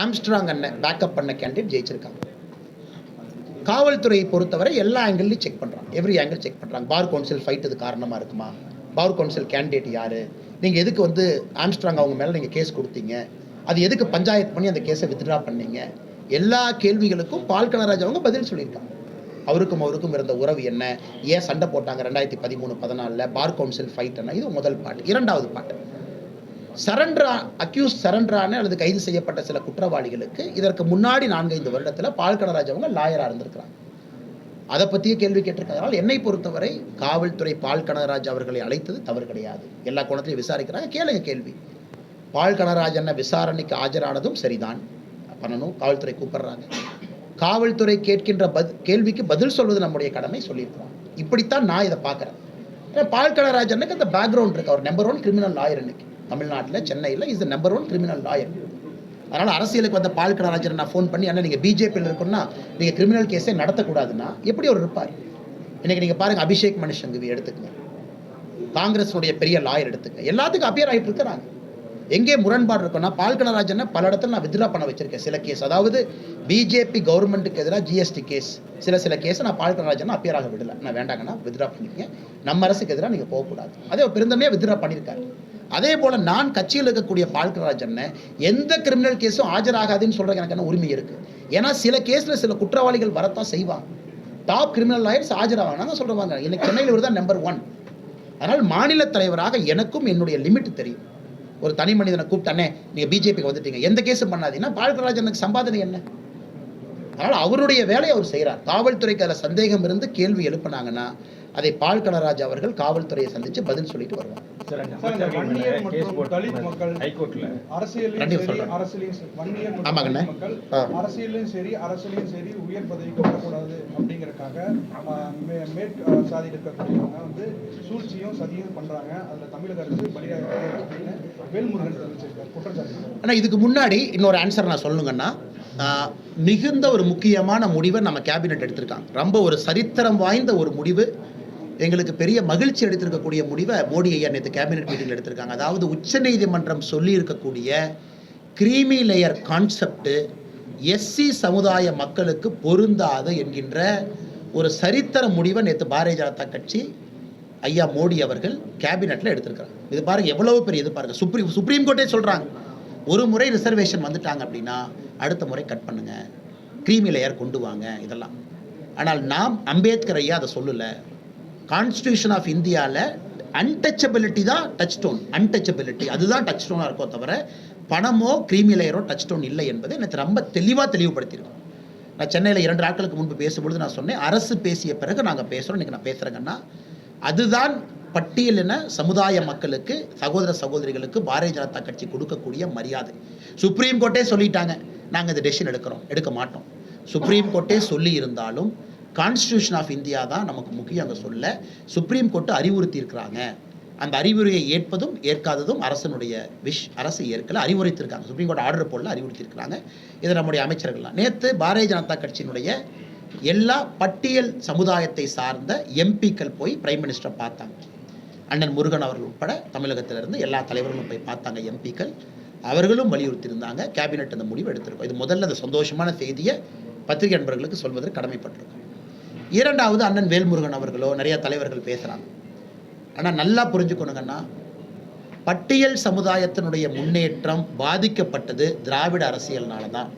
Armstrong அண்ணன் backup பண்ண candidate ஜெயிச்சிருக்காங்க. காவல்துறையை பொறுத்தவரை எல்லா ஆங்கிள்லையும் செக் பண்ணுறாங்க எவ்ரி ஆங்கிள் செக் பண்ணுறாங்க பார் கவுன்சில் ஃபைட் இது காரணமாக இருக்குமா? பார் கவுன்சில் கேண்டிடேட் யார்? நீங்கள் எதுக்கு வந்து ஆம்ஸ்ட்ராங் அவங்க மேலே நீங்கள் கேஸ் கொடுத்தீங்க? அது எதுக்கு பஞ்சாயத்து பண்ணி அந்த கேஸை வித்ட்ரா பண்ணீங்க? எல்லா கேள்விகளுக்கும் பால் கனராஜ் அவங்க பதில் சொல்லியிருக்காங்க. அவருக்கும் அவருக்கும் இருந்த உறவு என்ன? ஏன் சண்டை போட்டாங்க ரெண்டாயிரத்தி பதிமூணு பதினாலில்? பார் கவுன்சில் ஃபைட் என்ன? இது முதல் பாட்டு இரண்டாவது பாட்டு சரண்டரா அக்யூஸ் சரண்டரான அல்லது கைது செய்யப்பட்ட சில குற்றவாளிகளுக்கு இதற்கு முன்னாடி நான்கைந்து வருடத்தில் பால்கனராஜ் அவங்க லாயராக இருந்திருக்கிறாங்க. அதை பற்றிய கேள்வி கேட்டிருக்கிறதுனால என்னை பொறுத்தவரை காவல்துறை பால் கனகராஜ் அவர்களை அழைத்தது தவறு கிடையாது. எல்லா கோணத்திலையும் விசாரிக்கிறாங்க. கேளுங்க கேள்வி. பால் கனகராஜ் அண்ணன் விசாரணைக்கு ஆஜரானதும் சரிதான். பண்ணணும். காவல்துறை கூப்பிடுறாங்க. காவல்துறை கேட்கின்ற பத் கேள்விக்கு பதில் சொல்வது நம்முடைய கடமை சொல்லியிருக்கிறோம். இப்படித்தான் நான் இதை பார்க்குறேன். ஏன்னா பால் கனகராஜ் அண்ணனுக்கு அந்த பேக்ரவுண்ட் இருக்கு. அவர் நம்பர் ஒன் கிரிமினல் லாயர் இன்னைக்கு தமிழ்நாட்டில் சென்னையில் is number one criminal lawyer அதனால் அரசியலுக்கு வந்த பால் கனகராஜன் நான் ஃபோன் பண்ணி ஆனால் நீங்கள் பிஜேபியில் இருக்குன்னா நீங்கள் கிரிமினல் கேஸே நடத்தக்கூடாதுன்னா எப்படி அவர் இருப்பார்? இன்றைக்கி நீங்கள் பாருங்கள் அபிஷேக் மனு சங்கவி எடுத்துக்கங்க. காங்கிரஸுடைய பெரிய லாயர் எடுத்துக்க எல்லாத்துக்கும் அப்பியர் ஆகிட்டு இருக்கிறாங்க. எங்கே முரண்பாடு இருக்குன்னா பால் கணராஜனை பல இடத்துல நான் வித்ரா பண்ண வச்சிருக்கேன். சில கேஸ் அதாவது பிஜேபி கவர்மெண்ட்டுக்கு எதிராக ஜிஎஸ்டி கேஸ் சில சில கேஸை நான் பால் கணராஜன் அப்பியர் ஆக விடல. நான் வேண்டாங்கன்னா வித்ரா பண்ணிக்கங்க. நம்ம அரசுக்கு எதிராக நீங்கள் போகக்கூடாது. அதே பெருந்தமையாக வித்ரா பண்ணியிருக்காரு. அதே போல் நான் கட்சியில் இருக்கக்கூடிய பால்கராஜன் எந்த கிரிமினல் கேஸும் ஆஜராகாதுன்னு சொல்கிறதுக்கு எனக்கு என்ன உரிமை இருக்கு. ஏன்னா சில கேஸில் சில குற்றவாளிகள் வரத்தான் செய்வாங்க டாப் கிரிமினல் லாயர்ஸ் ஆஜராவாங்க. தான் சொல்றேன் எனக்கு சென்னையில் இவர் தான் நம்பர் ஒன் அதனால் மாநில தலைவராக எனக்கும் என்னுடைய லிமிட் தெரியும். ஒரு தனி மனிதனை கூப்பிட்டானே நீங்கள் பிஜேபிக்கு வந்துட்டீங்க. எந்த கேஸும் பண்ணாதீங்கன்னா பால்கராஜனுக்கு சம்பாதனை என்ன? அதனால் அவருடைய வேலையை அவர் செய்கிறார் காவல்துறைக்கு அதில் சந்தேகம் இருந்து கேள்வி எழுப்புனாங்கன்னா அதை பால் கனராஜ் அவர்கள் காவல்துறையை சந்தித்து பதில் சொல்லிட்டு வருவார். சார், அந்த சார், அரசியலையும் சரி உயர் பதவிக்கு வரக்கூடாது அப்படிங்கறக்காக ஆ, மே- மேற் ஆ, சாதியில் இருக்கக்கூடியவங்க வந்து சூழ்ச்சியும் சதியும் பண்றாங்க. அதுல தமிழக அரசு பலியாக அப்படின்னு வேல்முருகன் தெரிவிச்சிருக்காரு குற்றச்சாட்டு. ஆனால் இதுக்கு முன்னாடி இன்னொரு ஆன்சர் நான் சொல்லணுங்கன்னா ஆஹ், மிகுந்த ஒரு முக்கியமான முடிவை நம்ம கேபினெட் எடுத்திருக்காங்க. ரொம்ப ஒரு சரித்திரம் வாய்ந்த ஒரு முடிவு. எங்களுக்கு பெரிய மகிழ்ச்சி எடுத்திருக்கக்கூடிய முடிவை மோடி ஐயா நேற்று கேபினெட் மீட்டிங்கில் எடுத்திருக்காங்க. அதாவது உச்சநீதிமன்றம் நீதிமன்றம் சொல்லியிருக்கக்கூடிய கிரீமி லேயர் கான்செப்ட் எஸ்சி சமுதாய மக்களுக்கு பொருந்தாது என்கின்ற ஒரு சரித்திர முடிவை நேற்று பாரதிய ஜனதா கட்சி ஐயா மோடி அவர்கள் கேபினெட்டில் எடுத்திருக்கிறாங்க இது பாருங்க எவ்வளவு பெரிய இது பாருங்க. சுப்ரீம் சுப்ரீம் கோர்ட்டே சொல்றாங்க. ஒரு முறை ரிசர்வேஷன் வந்துட்டாங்க அப்படின்னா அடுத்த முறை கட் பண்ணுங்க. கிரீமி லேயர் கொண்டு வாங்க இதெல்லாம். ஆனால் நாம் அம்பேத்கர் ஐயா அதை சொல்லலை. கான்ஸ்டியூஷன் ஆஃப் இந்தியாவில் அன்டச்சபிலிட்டி தான் டச் ஸ்டோன் அன்டச்சபிலிட்டி அதுதான் டச் ஸ்டோனாக இருக்கோ தவிர பணமோ கிரீமி லேயரோ டச் ஸ்டோன் இல்லை என்பதை எனக்கு ரொம்ப தெளிவாக தெளிவுபடுத்தியிருக்கோம் நான் சென்னையில் இரண்டு நாட்களுக்கு முன்பு பேசும்பொழுது நான் சொன்னேன் அரசு பேசிய பிறகு நாங்கள் பேசுகிறோம் இன்றைக்கி நான் பேசுகிறேங்கன்னா அதுதான் பட்டியலின சமுதாய மக்களுக்கு சகோதர சகோதரிகளுக்கு பாரதிய ஜனதா கட்சி கொடுக்கக்கூடிய மரியாதை. சுப்ரீம் கோர்ட்டே சொல்லிட்டாங்க. நாங்கள் இந்த டெசிஷன் எடுக்கிறோம். எடுக்க மாட்டோம். சுப்ரீம் கோர்ட்டே சொல்லி இருந்தாலும் கான்ஸ்டியூஷன் ஆஃப் இந்தியா தான் நமக்கு முக்கியம் அங்கே சொல்ல. சுப்ரீம் கோர்ட்டு அறிவுறுத்தி இருக்கிறாங்க அந்த அறிவுரையை ஏற்பதும் ஏற்காததும் அரசனுடைய விஷ் அரசு ஏற்கல அறிவுரைத்திருக்காங்க சுப்ரீம் கோர்ட் ஆர்டர் போடல அறிவுறுத்தியிருக்கிறாங்க. இது நம்முடைய அமைச்சர்கள்லாம். நேற்று பாரதிய ஜனதா கட்சியினுடைய எல்லா பட்டியல் சமுதாயத்தை சார்ந்த எம்பிக்கள் போய் பிரைம் மினிஸ்டரை பார்த்தாங்க. அண்ணன் முருகன் அவர்கள் உட்பட தமிழகத்திலிருந்து எல்லா தலைவர்களும் போய் பார்த்தாங்க எம்பிக்கள். அவர்களும் வலியுறுத்தியிருந்தாங்க. கேபினெட் அந்த முடிவு எடுத்திருக்கோம். இது முதல்ல அந்த சந்தோஷமான செய்தியை பத்திரிகை நண்பர்களுக்கு சொல்வதற்கு கடமைப்பட்டிருக்கோம். இரண்டாவது அண்ணன் வேல்முருகன் அவர்களோ நிறைய தலைவர்கள் பேசுகிறாங்க ஆனால் நல்லா புரிஞ்சுக்கணுங்கன்னா பட்டியல் சமுதாயத்தினுடைய முன்னேற்றம் பாதிக்கப்பட்டது திராவிட அரசியல்னால தான்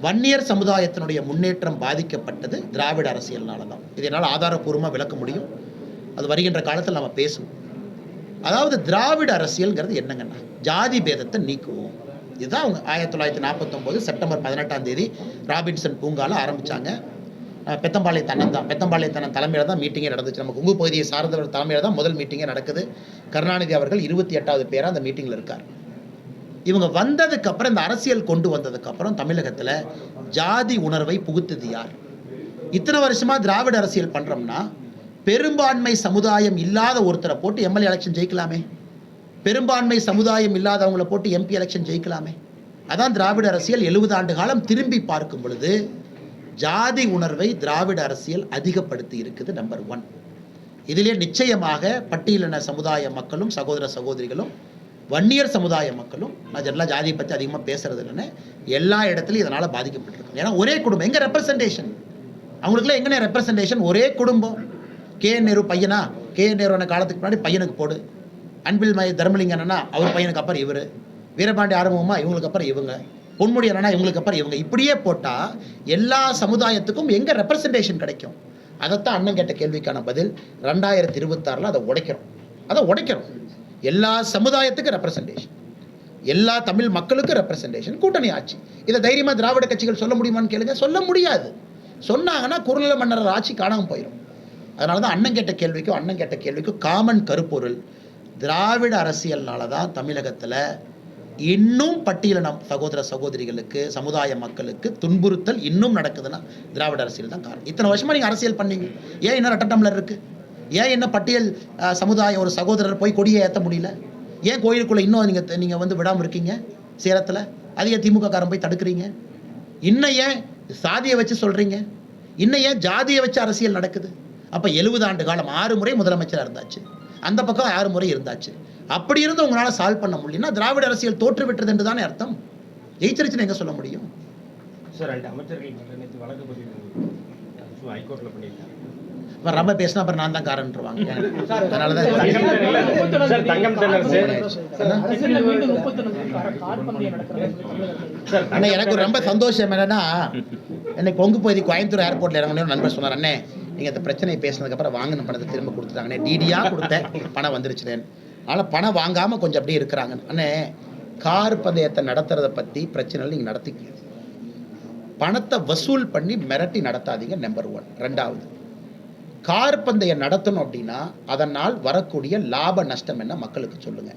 வன்னியர் சமுதாயத்தினுடைய முன்னேற்றம் பாதிக்கப்பட்டது திராவிட அரசியல்னால தான் இது என்னால் ஆதாரப்பூர்வமாக விளக்க முடியும். அது வருகின்ற காலத்தில் நம்ம பேசுவோம். அதாவது திராவிட அரசியல்ங்கிறது என்னங்கன்னா ஜாதி பேதத்தை நீக்குவோம். இதுதான் அவங்க ஆயிரத்தி தொள்ளாயிரத்தி நாற்பத்தொம்போது செப்டம்பர் பதினெட்டாம் தேதி ராபின்சன் பூங்கால ஆரம்பித்தாங்க அஹ் பெத்தம்பாளைய தன்னன் தான். பெத்தம்பாளைய தன்னன் தலைமையில் தான் மீட்டிங்கே நடந்துச்சு. நம்ம குங்கு பகுதியை சார்ந்தவர் தலைமையில் தான் முதல் மீட்டிங்கே நடக்குது. கருணாநிதி அவர்கள் இருபத்தி எட்டாவது பேராக அந்த மீட்டிங்கில் இருக்கார். இவங்க வந்ததுக்கப்புறம் இந்த அரசியல் கொண்டு வந்ததுக்கப்புறம் தமிழகத்தில் ஜாதி உணர்வை புகுத்தது யார்? இத்தனை வருஷமாக திராவிட அரசியல் பண்ணுறோம்னா பெரும்பான்மை சமுதாயம் இல்லாத ஒருத்தரை போட்டு எம்எல்ஏ எலெக்ஷன் ஜெயிக்கலாமே. பெரும்பான்மை சமுதாயம் இல்லாதவங்கள போட்டு எம்பி எலெக்ஷன் ஜெயிக்கலாமே. அதான் திராவிட அரசியல் எழுபது ஆண்டு காலம் திரும்பி பார்க்கும் பொழுது ஜாதி உணர்வை திராவிட அரசியல் அதிகப்படுத்தி இருக்குது நம்பர் ஒன் இதிலே நிச்சயமாக பட்டியலின சமுதாய மக்களும் சகோதர சகோதரிகளும் வன்னியர் சமுதாய மக்களும் நான் எல்லா ஜாதியை பற்றி அதிகமாக பேசுறது இல்லைன்னு எல்லா இடத்துலையும் இதனால் பாதிக்கப்பட்டிருக்கும் ஏன்னா ஒரே குடும்பம் எங்கே ரெப்ரசன்டேஷன் அவங்களுக்குலாம் எங்கே ரெப்ரசன்டேஷன் ஒரே குடும்பம். கே நேரு பையனா? கே நேருன காலத்துக்கு முன்னாடி பையனுக்கு போடு. அன்பில் மய தர்மலிங்கனா அவர் பையனுக்கு அப்புறம் இவர். வீரபாண்டி ஆரம்பமா இவங்களுக்கு அப்புறம் இவங்க. பொன்முடி அண்ணா இவங்களுக்கு அப்புறம் இவங்க இப்படியே போட்டால் எல்லா சமுதாயத்துக்கும் எங்கே ரெப்ரசன்டேஷன் கிடைக்கும்? அதைத்தான் அண்ணன் கேட்ட கேள்விக்கான பதில். ரெண்டாயிரத்தி இருபத்தாறில் அதை உடைக்கிறோம். அதை உடைக்கிறோம். எல்லா சமுதாயத்துக்கும் ரெப்ரசன்டேஷன் எல்லா தமிழ் மக்களுக்கும் ரெப்ரசன்டேஷன் கூட்டணி ஆட்சி. இதை தைரியமாக திராவிட கட்சிகள் சொல்ல முடியுமான்னு கேளுங்க. சொல்ல முடியாது. சொன்னாங்கன்னா குறுநில மன்னர் ஆட்சி காணாமல் போயிடும் அதனால தான் அண்ணன் கேட்ட கேள்விக்கும் அண்ணன் கேட்ட கேள்விக்கும் காமன் கருப்பொருள். திராவிட அரசியல்னால தான் தமிழகத்தில் இன்னும் பட்டியலின சகோதர சகோதரிகளுக்கு சமுதாய மக்களுக்கு துன்புறுத்தல் இன்னும் நடக்குதுன்னா திராவிட அரசியல் தான் காரணம். இத்தனை வருஷமா நீங்கள் அரசியல் பண்ணீங்க. ஏன் இன்னும் ரெட்ட இருக்கு? ஏன் என்ன பட்டியல் சமுதாயம் ஒரு சகோதரர் போய் கொடியை ஏற்ற முடியல? ஏன் கோயிலுக்குள்ளே இன்னும் நீங்கள் நீங்கள் வந்து விடாமல் இருக்கீங்க? சேலத்தில் அதிக திமுக காரன் போய் தடுக்கிறீங்க? இன்னும் ஏன் சாதியை வச்சு சொல்கிறீங்க இன்னும் ஏன் ஜாதியை வச்சு அரசியல் நடக்குது? அப்போ எழுபது ஆண்டு காலம் ஆறு முறை முதலமைச்சராக இருந்தாச்சு. அந்த பக்கம் ஆறு முறை இருந்தாச்சு. அப்படி இருந்து உங்களால் சால்வ் பண்ண முடியும்னா திராவிட அரசியல் தோற்று விட்டது என்று தானே அர்த்தம்? ஜெயிச்சிருச்சுன்னு எங்க சொல்ல முடியும்? சார் ரெண்டு அமைச்சர்கள் வழக்கு பதிவு ஸோ ஹைகோர்ட்டில் பண்ணியிருக்காங்க. இப்போ ரொம்ப பேசினா அப்புறம் நான் தான் காரன்ட்டுருவாங்க அதனால தான் அண்ணா எனக்கு ரொம்ப சந்தோஷம் என்னன்னா என்னை கொங்கு பகுதி கோயம்புத்தூர் ஏர்போர்ட்டில் இறங்கணும் நண்பர் சொன்னார். அண்ணே நீங்கள் இந்த பிரச்சனையை பேசினதுக்கப்புறம் வாங்கின பணத்தை திரும்ப கொடுத்துட்டாங்கண்ணே டிடியாக கொடுத்தேன். பணம் வந்துருச்சுனேன் ஆனால் பணம் வாங்காமல் கொஞ்சம் அப்படியே இருக்கிறாங்க அண்ணே கார் பந்தயத்தை நடத்துறதை பற்றி பிரச்சனை நீங்கள் நடத்திக்க பணத்தை வசூல் பண்ணி மிரட்டி நடத்தாதீங்க நம்பர் ஒன் ரெண்டாவது கார் பந்தயம் நடத்தணும் அப்படின்னா அதனால் வரக்கூடிய லாப நஷ்டம் என்ன மக்களுக்கு சொல்லுங்க.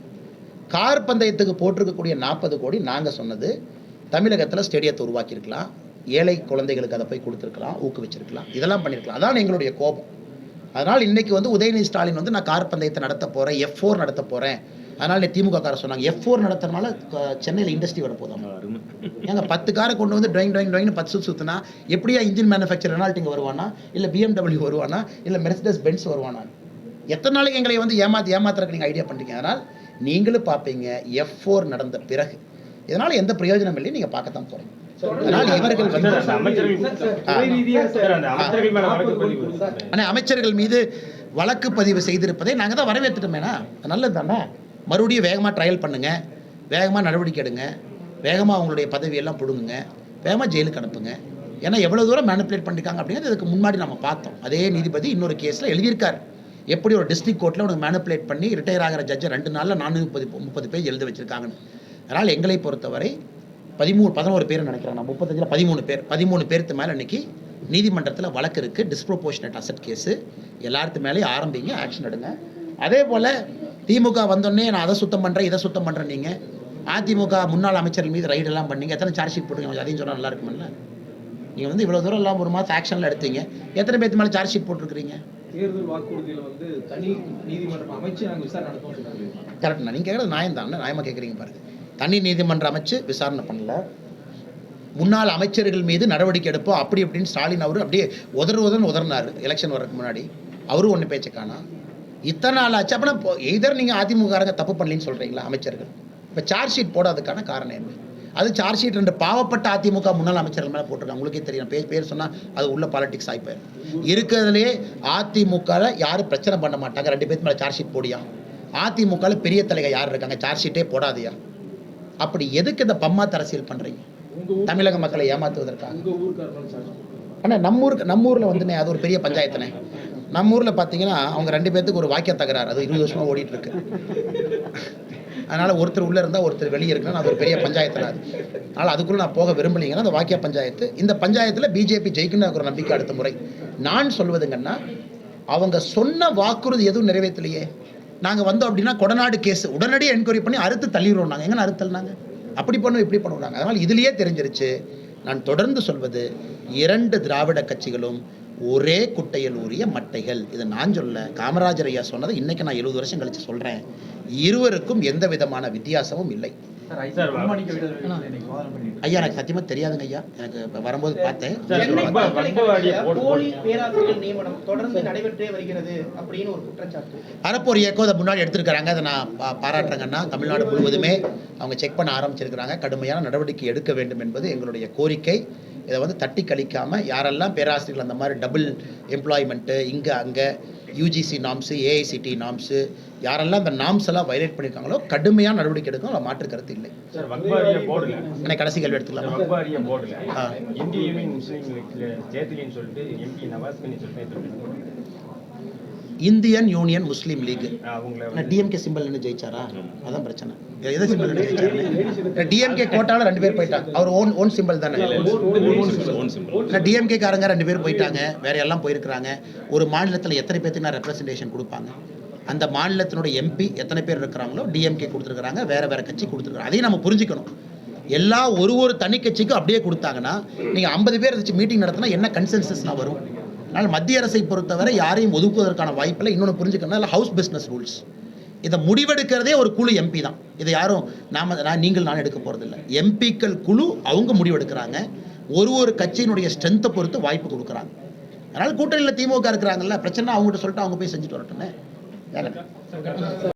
கார் பந்தயத்துக்கு போட்டிருக்கக்கூடிய நாற்பது கோடி நாங்கள் சொன்னது தமிழகத்தில் ஸ்டேடியத்தை உருவாக்கியிருக்கலாம். ஏழை குழந்தைகளுக்கு அதை போய் கொடுத்துருக்கலாம் ஊக்குவிச்சிருக்கலாம். இதெல்லாம் பண்ணியிருக்கலாம் அதான் எங்களுடைய கோபம். அதனால் இன்னைக்கு வந்து உதயநிதி ஸ்டாலின் வந்து நான் கார் பந்தயத்தை நடத்த போகிறேன் எஃப் ஃபோர் நடத்த போகிறேன் அதனால் திமுக காரர் சொன்னாங்க எஃப் ஃபோர் நடத்துறதுனால சென்னையில் இண்டஸ்ட்ரி வர போதாம் ஏங்க பத்து காரை கொண்டு வந்து ட்ராயிங் ட்ராயிங் ட்ராயிங்னு பத்து சுற்று சுற்றினா எப்படியா இன்ஜின் மேனுஃபேக்சர் ரெனால்ட் இங்கே வருவானா? இல்லை பிஎம்டபிள்யூ வருவானா? இல்லை மெர்சிடஸ் பென்ஸ் வருவானா? எத்தனை நாளைக்கு எங்களை வந்து ஏமாத்தி ஏமாத்துறதுக்கு நீங்கள் ஐடியா பண்ணுறீங்க அதனால் நீங்களும் பார்ப்பீங்க எஃப் ஃபோர் நடந்த பிறகு. இதனால் எந்த பிரயோஜனம் இல்லையும் நீங்கள் பார்க்கத்தான் போகிறீங்க அதனால் இவர்கள் ஆனால் அமைச்சர்கள் மீது வழக்கு பதிவு செய்திருப்பதை நாங்கள் தான் வரவேற்றுட்டோமேனா நல்லது தானே மறுபடியும் வேகமாக ட்ரையல் பண்ணுங்க. வேகமாக நடவடிக்கை எடுங்க. வேகமாக அவங்களுடைய பதவியெல்லாம் பிடுங்குங்க. வேகமாக ஜெயிலுக்கு அனுப்புங்க. ஏன்னா எவ்வளோ தூரம் மேனிப்புலேட் பண்ணிருக்காங்க அப்படிங்கிறது இதுக்கு முன்னாடி நம்ம பார்த்தோம். அதே நீதிபதி இன்னொரு கேஸில் எழுதியிருக்கார். எப்படி ஒரு டிஸ்ட்ரிக்ட் கோர்ட்டில் உனக்கு மேனிப்புலேட் பண்ணி ரிட்டையர் ஆகிற ஜட்ஜை ரெண்டு நாளில் நானூற்றி முப்பது முப்பது பேஜ் எழுத வச்சிருக்காங்கன்னு. அதனால் எங்களை பொறுத்தவரை பதிமூணு பதினோரு பேர் நினைக்கிறேன் நான். முப்பத்தஞ்சில் பதிமூணு பேர். பதிமூணு பேருக்கு மேலே இன்னைக்கு நீதிமன்றத்தில் வழக்கு இருக்குது டிஸ்ப்ரோபோர்ஷனட் அசட் கேஸு எல்லாத்து மேலேயும் ஆரம்பிங்க ஆக்ஷன் எடுங்க. அதே போல் திமுக வந்தோடனே நான் அதை சுத்தம் பண்ணுறேன் இதை சுத்தம் பண்ணுறேன் நீங்கள் அதிமுக முன்னாள் அமைச்சர்கள் மீது ரைடு எல்லாம் பண்ணீங்க. எத்தனை சார்ஜ் ஷீட் போட்டுருங்க அதையும் சொன்னால் நல்லா இருக்குமில்ல? நீங்கள் வந்து இவ்வளோ தூரம் எல்லாம் ஒரு மாதம் ஆக்ஷனில் எடுத்தீங்க. எத்தனை பேர்த்து மேலே சார்ஜ் ஷீட் போட்டிருக்கிறீங்க? தேர்தல் வாக்குறுதியில வந்து தனி நீதிமன்றம் அமைச்சு நாங்க விசாரணை நடத்தோம் கரெக்ட்ண்ணா நீங்கள் கேட்குறது நியாயம் தான் நியாயமாக கேட்குறீங்க பாருங்க. தனி நீதிமன்றம் அமைச்சு விசாரணை பண்ணல. முன்னாள் அமைச்சர்கள் மீது நடவடிக்கை எடுப்போம் அப்படி இப்படின்னு ஸ்டாலின் அவர் அப்படியே உதறுவதன் உதறினார். எலெக்ஷன் வர்றதுக்கு முன்னாடி. அவரும் ஒன்று பேச்சு காணா. இத்தனை நாள் ஆச்சு. அப்படின்னா எதர் நீங்கள் அதிமுககாரங்க தப்பு பண்ணலன்னு சொல்கிறீங்களா அமைச்சர்கள்? இப்போ சார்ஜ் ஷீட் போடாததுக்கான காரணம் என்ன? அது சார்ஜ் ஷீட் ரெண்டு பாவப்பட்ட அதிமுக முன்னாள் அமைச்சர்கள் மேலே போட்டிருக்காங்க. உங்களுக்கே தெரியும். பேர் பேர் சொன்னால் அது உள்ள பாலிடிக்ஸ் ஆகி போயிடும் இருக்கிறதுலே அதிமுகவில் யாரும் பிரச்சனை பண்ண மாட்டாங்க. ரெண்டு பேருக்கு மேலே சார்ஜ் ஷீட் போடியா? அதிமுகவில் பெரிய தலைவர் யார் இருக்காங்க? சார்ஜ் ஷீட்டே போடாதியா? அப்படி எதுக்கு இந்த பம்மாத்து அரசியல் பண்ணுறீங்க தமிழக மக்களை ஏமாத்துவதற்காக. ஆனால் நம்ம ஊருக்கு நம்ம ஊரில் வந்துனே அது ஒரு பெரிய பஞ்சாயத்துனே நம்ம ஊரில் பார்த்தீங்கன்னா அவங்க ரெண்டு பேர்த்துக்கு ஒரு வாக்கிய தகராறு. அது இருபது வருஷமா ஓடிட்டு இருக்கு அதனால் ஒருத்தர் உள்ளே இருந்தால் ஒருத்தர் வெளியே இருக்கணும் அது ஒரு பெரிய பஞ்சாயத்தில் அது. அதனால் அதுக்குள்ளே நான் போக விரும்பலைங்கன்னா அந்த வாக்கிய பஞ்சாயத்து. இந்த பஞ்சாயத்தில் பிஜேபி ஜெயிக்கணும் ஒரு நம்பிக்கை அடுத்த முறை. நான் சொல்வதுங்கன்னா அவங்க சொன்ன வாக்குறுதி எதுவும் நிறைவேற்றலையே. நாங்கள் வந்தோம் அப்படின்னா கொடநாடு கேஸ் உடனடியாக என்கொயரி பண்ணி அறுத்து தள்ளிடுவோம் நாங்கள் எங்கே அறுத்தல்னாங்க அப்படி பண்ணுவோம் இப்படி பண்ணுவாங்க அதனால் இதுலேயே தெரிஞ்சிருச்சு நான் தொடர்ந்து சொல்வது இரண்டு திராவிட கட்சிகளும் ஒரே குட்டையில் ஊறிய மட்டைகள். இதை நான் சொல்ல காமராஜர் ஐயா சொன்னதை இன்றைக்கி நான் எழுபது வருஷம் கழித்து சொல்கிறேன் இருவருக்கும் எந்த விதமான வித்தியாசமும் இல்லை. ஐயா எனக்கு சத்தியமாக தெரியாதுங்க ஐயா. எனக்கு இப்ப வரும்போது பார்த்தேன். சார் சென்னை வக்ப- வக்பவாடியை பல்கலைக்கழகத்தில் போட்டு போலி பேராசிரியர் நியமனம் தொடர்ந்து நடைபெற்றே வருகிறது அப்படின்னு ஒரு குற்றச்சாட்டு அறப்போர் இயக்கம் அதை முன்னாடி எடுத்திருக்கிறாங்க. அதை நான் பா- பாராட்டுறேங்கன்னா தமிழ்நாடு முழுவதுமே அவங்க செக் பண்ண ஆரம்பிச்சிருக்கிறாங்க. கடுமையான நடவடிக்கை எடுக்க வேண்டும் என்பது எங்களுடைய கோரிக்கை. இதை வந்து தட்டி கழிக்காமல் யாரெல்லாம் பேராசிரியர்கள் அந்த மாதிரி டபுள் எம்ப்ளாய்மெண்ட்டு இங்கே அங்கே யூஜிசி நாம்ஸு ஏஐசிடி நாம்ஸு யாரெல்லாம் அந்த நாம்ஸ் எல்லாம் வயலேட் பண்ணியிருக்காங்களோ கடுமையான நடவடிக்கை எடுக்கும் அதில் மாற்று கருத்து இல்லை. எனக்கு கடைசி கேள்வி எடுத்துக்கலாமா. Indian union Muslim league. அவங்கள டிஎம்கே சிம்பிள் நின்று ஜெயிச்சாரா? அதான் பிரச்சனை. எதை சிம்பிள் நின்று ஜெயிச்சாரு? டிஎம்கே கோட்டால ரெண்டு பேர் போயிட்டாங்க. அவர் ஓன் ஓன் சிம்பிள் தானே. டிஎம்கே காரங்க ரெண்டு பேர் போயிட்டாங்க. வேற எல்லாம் போயிருக்கிறாங்க. ஒரு மாநிலத்தில் எத்தனை பேர்த்துக்கு நான் ரெப்ரசன்டேஷன் கொடுப்பாங்க? அந்த மாநிலத்தினுடைய எம்பி எத்தனை பேர் இருக்கிறாங்களோ டிஎம்கே கொடுத்துருக்காங்க வேற வேற கட்சி கொடுத்துருக்காங்க அதையும் நம்ம புரிஞ்சுக்கணும். எல்லா ஒரு ஒரு தனி கட்சிக்கும் அப்படியே கொடுத்தாங்கன்னா நீங்கள் ஐம்பது பேர் வச்சு மீட்டிங் நடத்தினா என்ன கன்சென்சஸ்லாம் வரும்? அதனால் மத்திய அரசை பொறுத்தவரை யாரையும் ஒதுக்குவதற்கான வாய்ப்பில்லை. இன்னொன்று புரிஞ்சுக்கணும் அதில் ஹவுஸ் பிஸ்னஸ் ரூல்ஸ் இதை முடிவெடுக்கிறதே ஒரு குழு எம்பி தான். இதை யாரும் நாம நான் நீங்கள் நான் எடுக்க போகிறதில்ல எம்பிக்கள் குழு அவங்க முடிவெடுக்கிறாங்க. ஒரு ஒரு கட்சியினுடைய ஸ்ட்ரென்த்தை பொறுத்து வாய்ப்பு கொடுக்குறாங்க. அதனால் கூட்டணியில் திமுக இருக்கிறாங்கல்ல பிரச்சனை அவங்ககிட்ட சொல்லிட்டு அவங்க போய் செஞ்சுட்டு வரட்டுமே. வேலை